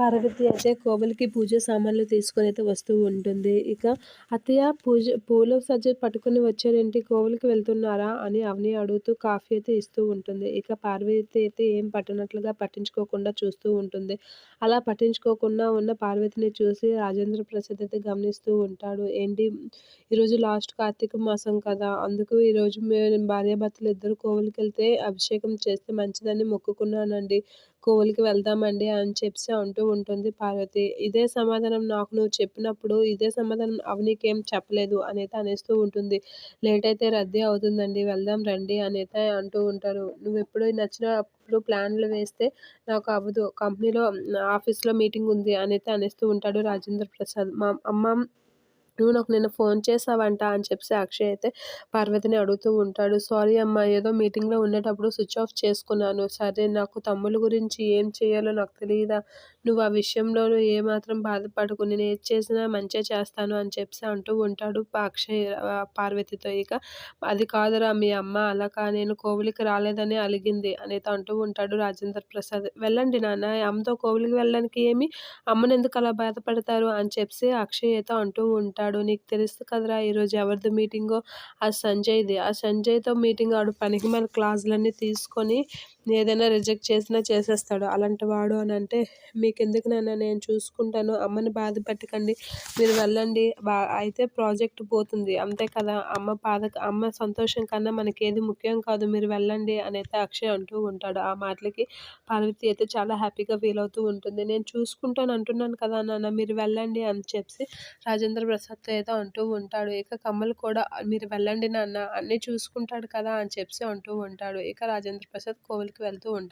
పార్వతి అయితే కోవలికి పూజ సామాన్లు తీసుకొని అయితే వస్తూ ఉంటుంది. ఇక అత్తయ్య పూజ పూల సజ్జ పట్టుకుని వచ్చారేంటి? కోవలికి వెళ్తున్నారా అని అవని అడుగుతూ కాఫీ అయితే ఇస్తూ ఉంటుంది. ఇక పార్వతి అయితే ఏం పట్టినట్లుగా పట్టించుకోకుండా చూస్తూ ఉంటుంది. అలా పట్టించుకోకుండా ఉన్న పార్వతిని చూసి రాజేంద్ర ప్రసాద్ అయితే గమనిస్తూ ఉంటాడు. ఏంటి? ఈరోజు లాస్ట్ కార్తీక మాసం కదా. అందుకు ఈరోజు మేము భార్యాభర్తలు ఇద్దరు కోవలికి వెళ్తే అభిషేకం చేస్తే మంచిదని మొక్కుకున్నానండి. కోవులకి వెళ్దామండి అని చెప్పి అంటూ ఉంటుంది పార్వతి. ఇదే సమాధానం నాకు నువ్వు చెప్పినప్పుడు ఇదే సమాధానం అవనీకి చెప్పలేదు అనేది అనేస్తూ ఉంటుంది. లేట్ అయితే రద్దీ అవుతుందండి వెళ్దాం రండి అనేది అంటూ ఉంటారు. నువ్వు ఎప్పుడు నచ్చినప్పుడు ప్లాన్లు వేస్తే నాకు అవ్వదు. కంపెనీలో ఆఫీస్లో మీటింగ్ ఉంది అనేది అనేస్తూ ఉంటాడు రాజేంద్ర ప్రసాద్. మా అమ్మ నువ్వు నాకు నిన్న ఫోన్ చేసావంట అని చెప్పి అక్షయ్ అయితే పార్వతిని అడుగుతూ ఉంటాడు. సారీ అమ్మ ఏదో మీటింగ్లో ఉండేటప్పుడు స్విచ్ ఆఫ్ చేసుకున్నాను. సరే నాకు తమ్ముల గురించి ఏం చేయాలో నాకు తెలియదా నువ్వు ఆ విషయంలో ఏమాత్రం బాధపడకు. నేను ఏది చేసినా మంచిగా చేస్తాను అని చెప్పి అంటూ ఉంటాడు అక్షయ్ పార్వతితో. ఇక అది కాదురా మీ అమ్మ అలా కా నేను కోవిలికి రాలేదని అలిగింది అనేది అంటూ ఉంటాడు రాజేంద్ర ప్రసాద్. వెళ్ళండి నాన్న అమ్మతో కోవిలికి వెళ్ళడానికి ఏమి? అమ్మని ఎందుకు అలా బాధపడతారు? అని చెప్పి అక్షయ్ అయితే అంటూ ఉంటాడు. నీకు తెలుసు కదరా ఈరోజు ఎవరిది మీటింగో ఆ సంజయ్ది. ఆ సంజయ్తో మీటింగ్ ఆడు పనికి మన క్లాసులన్నీ తీసుకొని ఏదైనా రిజెక్ట్ చేసినా చేసేస్తాడు. అలాంటి వాడు అని అంటే మీకు ఎందుకు నాన్న? నేను చూసుకుంటాను. అమ్మని బాధ పెట్టకండి. మీరు వెళ్ళండి. బా అయితే ప్రాజెక్ట్ పోతుంది. అంతే కదా. అమ్మ బాధ అమ్మ సంతోషం కన్నా మనకి ఏది ముఖ్యం కాదు. మీరు వెళ్ళండి అని అయితే అక్షయ్ అంటూ ఉంటాడు. ఆ మాటలకి పార్వతి అయితే చాలా హ్యాపీగా ఫీల్ అవుతూ ఉంటుంది. నేను చూసుకుంటాను అంటున్నాను కదా నాన్న. మీరు వెళ్ళండి అని చెప్పి రాజేంద్ర ప్రసాద్ ప్రసాద్తో ఏదో అంటూ ఉంటాడు. ఇక కమ్మలు కూడా మీరు వెళ్ళండి నాన్న అన్నీ చూసుకుంటాడు కదా అని చెప్పి అంటూ ఉంటాడు. ఇక రాజేంద్ర ప్రసాద్ కోవిల్కి వెళ్తూ ఉంటాడు.